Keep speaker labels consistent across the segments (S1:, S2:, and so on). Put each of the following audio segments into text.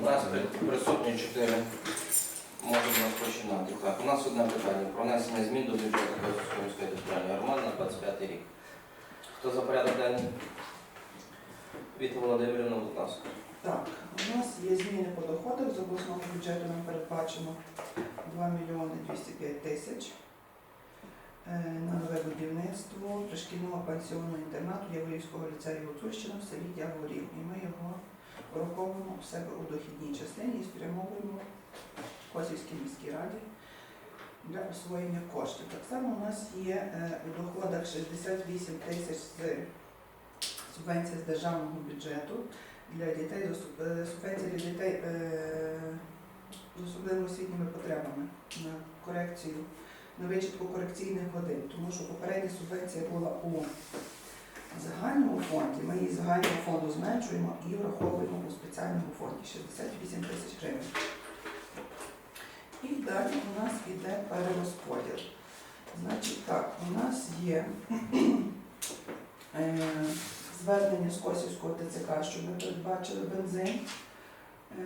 S1: У нас при- присутні чотири. Можемо розпочинати. Так, у нас одне питання про внесення змін до бюджету Косівської територіальної громади на 25 рік. Хто за порядок денний? Віта Володимирівна, будь ласка.
S2: Так, у нас є зміни по доходах з обласного бюджету. Нам передбачено 2 мільйони 205 тисяч е, на нове будівництво пришкільного пансіонного інтернату Яворівського ліцею Гуцульщина в селі Яворів. І ми його враховуємо у себе у дохідній частині і спрямовуємо Косівській міській раді для освоєння коштів. Так само у нас є е, у доходах 68 тисяч з субвенції з державного бюджету для дітей е, субвенція для дітей е, з особливими освітніми потребами на корекцію, на вичітку корекційних годин, тому що попередня субвенція була у загальному фонді. Ми її з загального фонду зменшуємо і враховуємо у спеціальному фонді 68 тисяч гривень. І далі у нас іде перерозподіл. Значить так, у нас є е, звернення з Косівського ТЦК, що ми передбачили бензин е,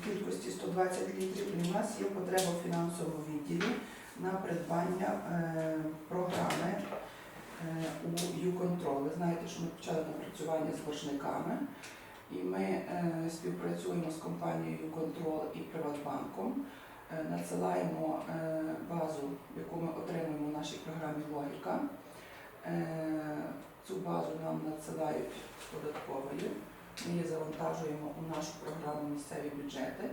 S2: в кількості 120 літрів. І у нас є потреба в фінансовому відділі на придбання е, програми у ЮКонтрол. Ви знаєте, що ми почали напрацювання з боржниками, і ми е, співпрацюємо з компанією ЮКонтрол і Приватбанком. Е, Надсилаємо е, базу, яку ми отримуємо в нашій програмі Логіка. Е, Цю базу нам надсилають з податковою. Ми її завантажуємо у нашу програму місцеві бюджети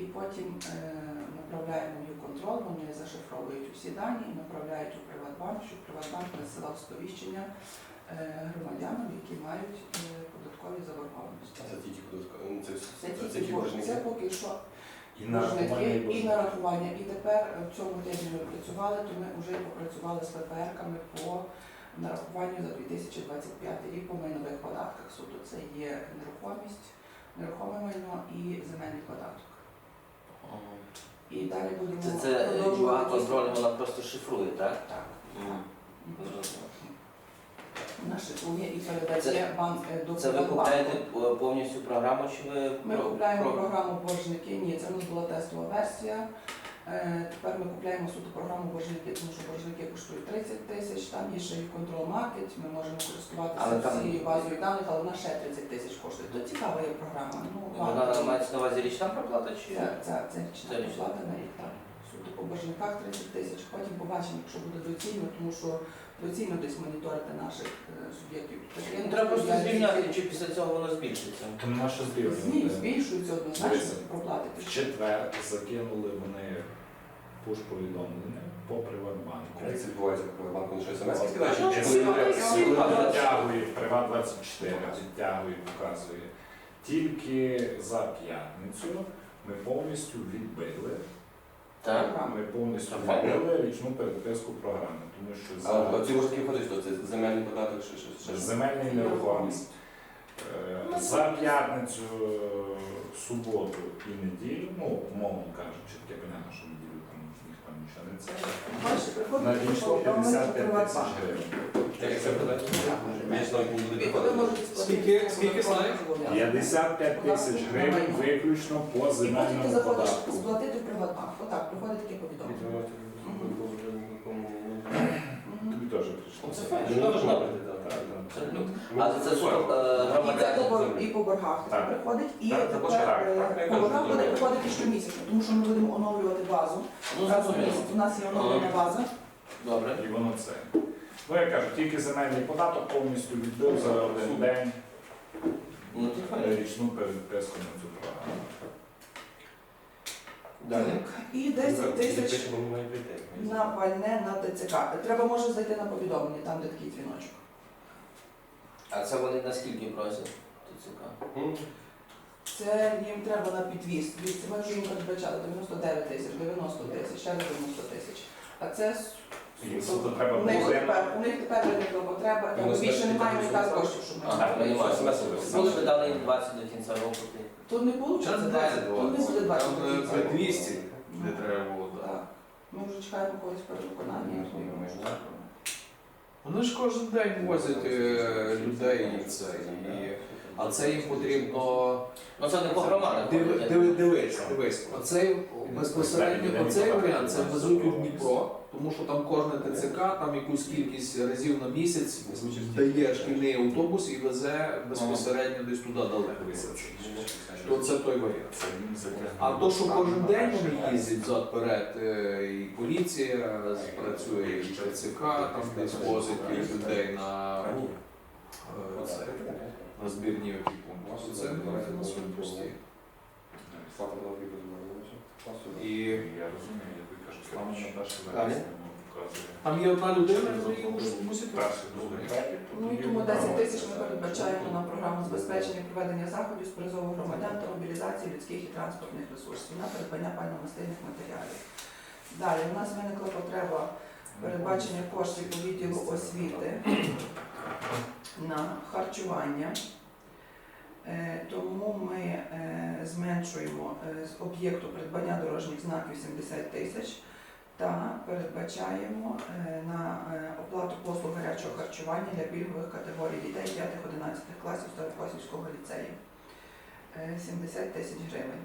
S2: і потім е, направляємо в контрол, вони зашифровують усі дані і направляють у Приватбанк, щоб Приватбанк надсилав сповіщення е, громадянам, які мають е, податкові заборгованості.
S3: Це тільки податкові. ну, Це,
S2: Це
S3: це, це
S2: тільки
S3: ті боржники.
S2: це поки що
S4: І
S2: боржники, і
S4: боржників.
S2: нарахування. І тепер е, в цьому тижні ми працювали, то ми вже попрацювали з ППР-ками по нарахуванню за 2025 рік по майнових податках суду. Це є нерухомість, нерухоме майно і земельний податок. І далі будемо
S1: Це, це
S2: продовжувати
S1: контроль, вона просто шифрує, так?
S2: Так.
S1: Мгм. Зрозуміло.
S2: Вона шифрує і передає
S1: Це-
S2: банк е, до
S1: Це ви
S2: Приватбанку.
S1: купляєте е, повністю програму, чи ви
S2: Ми
S1: про-
S2: купляємо
S1: про-
S2: програму боржники. Ні, це в нас була тестова версія. Е, Тепер ми купляємо суто програму боржники, тому що боржники коштують 30 тисяч, там є ще і контрол маркет, ми можемо користуватися
S1: Але там-
S2: всією базою даних, але вона ще 30 тисяч коштує. То цікава є програма. Ну,
S1: Вона
S2: варто.
S1: мається на увазі річна проплата чи?
S2: Це, це, Це річна. проплата на рік, так. Суто по боржниках 30 тисяч, потім побачимо, якщо буде доцільно, тому що доцільно десь моніторити наших е, суб'єктів.
S1: Ну, Треба просто звільняти, чи після цього воно збільшиться.
S4: То нема що
S2: Змі-
S4: збільшувати.
S2: Збільшуються однозначно проплати.
S4: В четвер закинули вони пуш-повідомлення по Приватбанку.
S3: Як це відбувається по банку? Ну, що смс
S1: ну,
S3: Чи
S1: ну,
S3: коли
S1: ну,
S3: йде?
S1: ну,
S4: Коли
S1: ну,
S4: відтягує Приват 24, відтягує, показує. Тільки за п'ятницю ми повністю відбили.
S1: Так?
S4: Ми повністю зробили річну переписку програми, тому що
S3: А
S4: за
S3: оці боржники входять, що це земельний податок, що що- що-
S4: земельна нерухомість. Е, За п'ятницю, суботу і неділю, ну, умовно кажучи, таке поняття, що неділю там ніхто нічого не це.
S2: Бачите, приходить
S4: Надійшло
S2: повідомлення
S4: 55 тисяч гривень.
S3: Як це буде? Більш навіть не буде
S2: Ви
S3: доходу.
S2: можете сплатити
S5: Скільки- скільки слайд?
S4: 55 тисяч гривень виключно по
S2: І потім ти
S4: земельному
S2: заходиш
S4: податку.
S2: сплатити в Приватбанк. Отак, приходить таке повідомлення.
S4: Тобі теж прийшло.
S1: Це файно,
S3: Ну,
S1: що
S3: можна робити, так.
S1: Це. Це що, е,
S2: І це по,
S1: громадяни?
S2: бор- і по боргах
S4: Так.
S2: приходить, і
S3: Так, це
S2: тепер
S3: так,
S2: е,
S3: я
S2: по
S3: кажу,
S2: боргах буде
S3: добре.
S2: приходити щомісяця, тому що ми будемо оновлювати базу.
S1: Ну,
S2: Раз у
S1: зрозуміло.
S2: місяць у нас є оновлена база.
S1: Добре.
S4: І воно це. Ну, я кажу, тільки земельний податок повністю відбив за один день
S1: Ну, файно.
S4: річну переписку на цю програму.
S1: Далі.
S2: Так, І 10 тисяч на пальне на ТЦК. Треба може зайти на повідомлення, там де такий дзвіночок.
S1: А це вони наскільки просять? ТЦК?
S2: Це їм треба на підвіз. Дивіться, Ми вже їм передбачали 99 тисяч, 90 тисяч, ще раз 90 тисяч. А це
S4: суто треба
S2: у них
S4: було
S2: тепер, у них тепер виникла потреба,
S3: Вони
S2: більше немає
S3: так
S2: коштів, що ми
S1: Ага,
S2: маємо.
S1: приймаю.
S3: смс-ки
S1: Коли дали їм 20 до кінця року?
S2: Тут не вийде 20, тут не буде 20 до кінця.
S5: Це 200,
S2: Ну,
S5: не треба було.
S2: так. Ми вже чекаємо когось можемо.
S5: Вони ж кожен день возять е, людей і це. І А це їм потрібно
S1: Ну це не по громадах. Ходять.
S5: диви- Дивись, дивись, оцей безпосередньо оцей варіант це везуть у Дніпро, тому що там кожне ТЦК, там якусь кількість разів на місяць дає шкільний автобус і везе безпосередньо десь туди далеко. То це той варіант. А то, що кожен день вони їздять взад перед, і поліція працює, і ТЦК там десь возить людей на,
S3: А
S5: е, на збірні які пункти. Це на своєму пості.
S3: Слава подумали.
S5: І
S4: Я розумію, я тобі кажу, саме на перше вересня.
S5: Там є одна людина, яка мусить мусить
S4: Перше.
S2: Ну і тому 10 тисяч ми передбачаємо на програму забезпечення проведення заходів з призову громадян та мобілізації людських і транспортних ресурсів на придбання пальномастильних матеріалів. Далі у нас виникла потреба передбачення коштів у відділу освіти на харчування. Е, Тому ми е, зменшуємо е, з об'єкту придбання дорожніх знаків 70 тисяч та передбачаємо на оплату послуг гарячого харчування для пільгових категорій дітей 5-11 класів Старокосівського ліцею. Е, 70 тисяч гривень.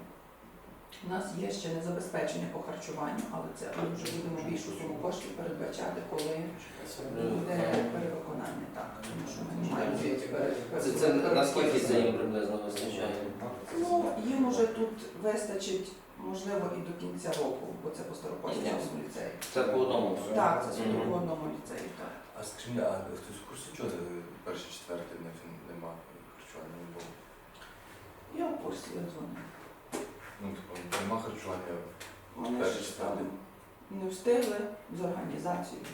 S2: У нас є ще незабезпечення по харчуванню, але це ми вже будемо більшу суму коштів передбачати, коли
S1: Це, це наскільки це їм приблизно вистачає?
S2: Ну, їм уже тут вистачить, можливо, і до кінця року, бо це по Старокосівському ліцею.
S1: Це по одному.
S2: Так, це тільки по одному ліцеї, так.
S6: А скажи мені, а хтось в курсі, чого перший, четвертий не, нема харчування? Не було?
S2: Я в курсі, я дзвоню.
S6: Ну, типу, нема харчування.
S2: Вони
S6: Перший,
S2: ж
S6: четвертий.
S2: Не встигли з організацією.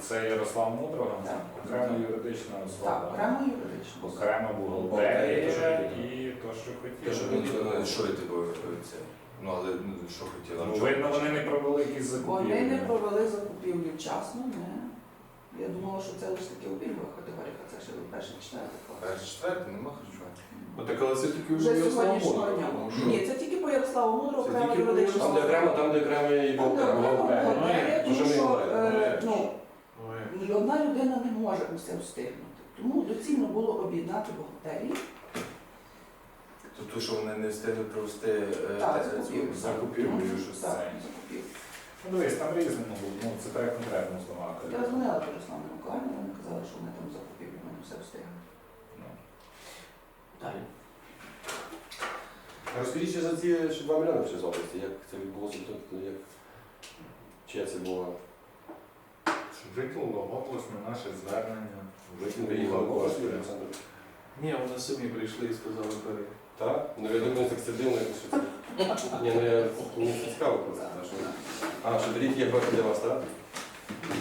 S4: це Ярослав Мудрого,
S2: Так.
S4: окрема юридична
S2: Так,
S4: особа,
S2: окремо юридично.
S4: окрема бухгалтерія і то, що
S6: Те, що
S4: хотіли.
S6: вони, що типу, це? Ну, але ну, що хотіла?
S4: Ну, видно, вони не провели якісь
S2: Вони не
S4: закупівлі.
S2: провели закупівлю вчасно, не. Я думала, що це лише таки у пільгових категоріях, а це ще перший четвертий клас.
S6: Перший, четвертий нема харчування.
S5: Ну, так, але це тільки
S2: Вже сьогоднішнього дня. Ні, це тільки по Ярославу Мудру,
S5: Це
S2: окремо
S5: тільки по
S2: юридична
S3: Там, де окремо, там, де окремо і
S2: Там, де окремо
S3: бухгалтер.
S2: бухгалтерія, тому що е, ну, ні одна людина не може усе встигнути. Тому доцільно було об'єднати бухгалтерії.
S6: Тобто, що вони не встигли провести е,
S2: Так,
S6: те-
S2: закупівлю.
S6: цю-
S4: Закупівлю,
S2: Так,
S4: це.
S2: закупівлю.
S4: Ну, дивись, там було, ну, це треба конкретно здавати.
S2: Я дзвонила до Руслана Миколаївна, вони казали, що вони там закупівлю, вони все встигли.
S4: Ну.
S1: Далі.
S3: Розкажіть ще за ці ще 2 мільйони ще з області, як це відбулося, тобто як чия це було?
S4: Виклало обласне наше звернення, виклало.
S3: Олександр.
S5: Ні, вони самі прийшли і сказали бери.
S3: Так? Ну я думаю, так це дивно, що це. Ні, ну я мені це цікаво просто. що- А, що беріть є гроші для вас, так?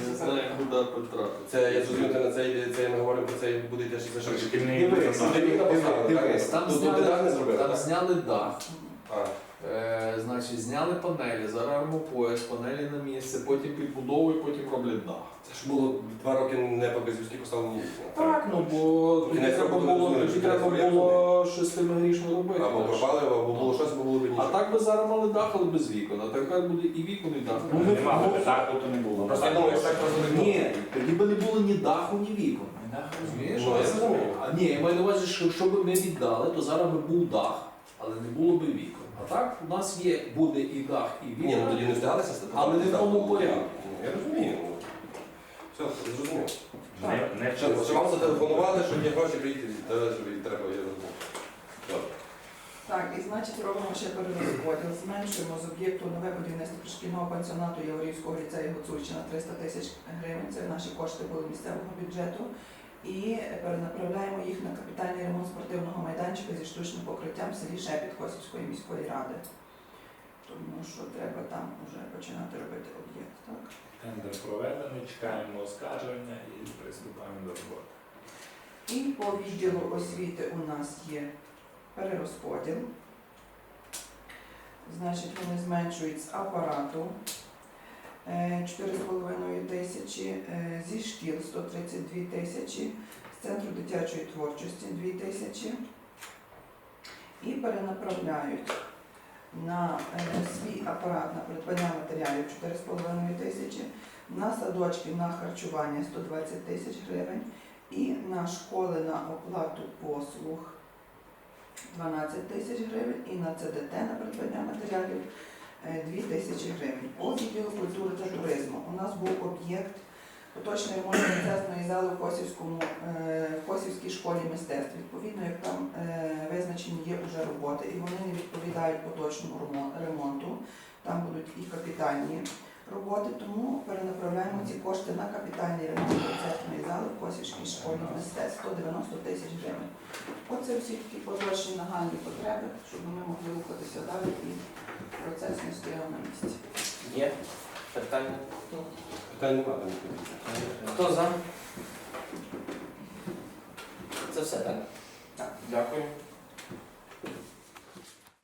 S5: Не знаю, куди потратити.
S3: Це я зрозумів, ти на цей, це я не говорю, про це буде теж за що.
S4: Шкільний
S5: Дивись,
S3: Там? Тут- тут ти не
S5: зняли, там зняли дах.
S3: А,
S5: Е, значить, зняли панелі, зараз армопояс, панелі на місце, потім підбудовують, потім роблять дах.
S3: це ж було два роки не по безвізки поставлені.
S5: Так, ну бо тоді
S3: Кінець
S5: треба
S3: року
S5: було, тоді треба було щось з тими грішми робити.
S3: Або
S5: так
S3: пропали, або було щось, або було б
S5: А так би зараз мали дах, але без вікон, а тепер буде і вікон, і дах.
S4: Ну, не мали, так тут не було.
S3: Просто я думаю, що так просто не було.
S5: Ні, тоді би не було ні даху, ні вікон. Розумієш?
S3: Ну, я зрозумів.
S5: А ні, я маю на увазі, що якщо б ми віддали, то зараз би був дах, але не було би вікон. А так у нас є, буде і дах, і.
S3: Ні, ну тоді не стати.
S5: Але не в тому порядку.
S3: Я розумію. Все, зрозумів.
S4: Не, не
S3: Що, що вам зателефонували, що є гроші приїти, щоб їй треба, я розумію. Добре.
S2: Так, і значить робимо ще перерозподіл. Зменшуємо з об'єкту нове будівництво пришкільного пансіонату Яворівського ліцею Гуцульщина 300 тисяч гривень. Це наші кошти були місцевого бюджету. І перенаправляємо їх на капітальний ремонт спортивного майданчика зі штучним покриттям в селі Шепіт Косівської міської ради. Тому що треба там вже починати робити об'єкт. Так?
S4: Тендер проведений, чекаємо оскарження і приступаємо до роботи.
S2: І по відділу освіти у нас є перерозподіл. Значить, вони зменшують з апарату 4,5 тисячі, е, зі шкіл 132 тисячі, з центру дитячої творчості 2 тисячі. І перенаправляють на е, свій апарат на придбання матеріалів 4,5 тисячі, на садочки на харчування 120 тисяч гривень І на школи на оплату послуг 12 тисяч гривень і на ЦДТ на придбання матеріалів 2 тисячі гривень. По відділу культури та туризму у нас був об'єкт поточної ремонт мистецтвої зали в Косівському е, в Косівській школі мистецтв. Відповідно, як там е, визначені є вже роботи, і вони не відповідають поточному ремонту. Там будуть і капітальні роботи, тому перенаправляємо ці кошти на капітальний ремонт концертної зали в Косівській школі мистецтв 190 тисяч гривень. Оце всі такі поточні нагальні потреби, щоб ми могли рухатися далі і процес не стояв на місці.
S1: Є питання?
S3: Питань немає.
S1: Хто за? Це все, так?
S2: Так.
S1: Дякую.